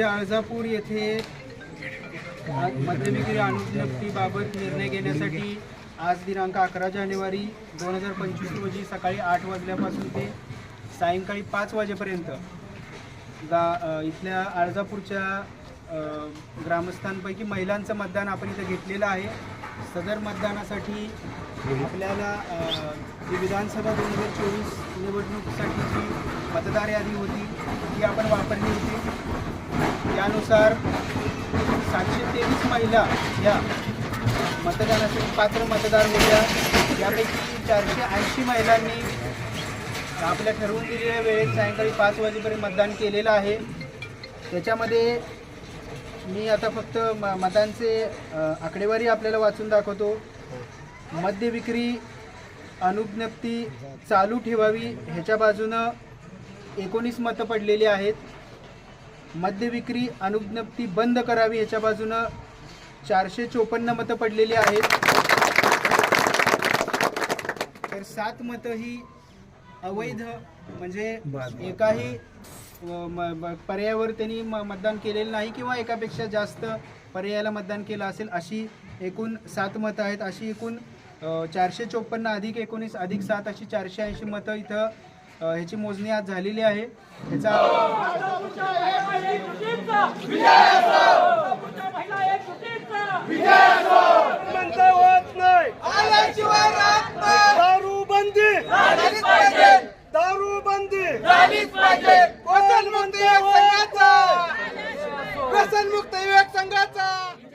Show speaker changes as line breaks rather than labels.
अळजापूर येथे मध्यविक्री अनुज्ञप्तीबाबत निर्णय घेण्यासाठी आज दिनांक अकरा जानेवारी दोन हजार पंचवीस रोजी सकाळी आठ वाजल्यापासून ते सायंकाळी पाच वाजेपर्यंत गा इथल्या आळजापूरच्या ग्रामस्थांपैकी महिलांचं मतदान आपण इथं घेतलेलं आहे. सदर मतदानासाठी आपल्याला जी विधानसभा दोन हजार चोवीस निवडणुकीसाठीची मतदार यादी होती ती आपण वापरली होती. त्यानुसार सातशे तेवीस महिला या मतदानासाठी पात्र मतदार होत्या. यापैकी चारशे ऐंशी महिलांनी आपल्या ठरवून दिलेल्या वेळेत सायंकाळी पाच वाजेपर्यंत मतदान केलेलं आहे. त्याच्यामध्ये मी आता फक्त म मतांचे आकडेवारी आपल्याला वाचून दाखवतो. मद्य विक्री अनुज्ञप्ती चालू ठेवावी ह्याच्या बाजूनं एकोणीस मतं पडलेली आहेत. मद्य विक्री अनुज्ञप्ती बंद करावी ह्याच्या बाजूनं चारशे चोपन्न मतं पडलेली आहेत. तर सात मतं ही अवैध म्हणजे एकाही पर्यायावर त्यांनी म- मतदान केलेलं नाही किंवा एकापेक्षा जास्त पर्यायाला मतदान केलं असेल अशी एकूण सात मतं आहेत. अशी एकूण चारशे चोपन्न अधिक एकोणीस अधिक सात अशी चारशे ऐंशी मतं इथं ह्याची मोजणी आज झालेली आहे. ह्याचा
प्रमुख दैवक संघाचा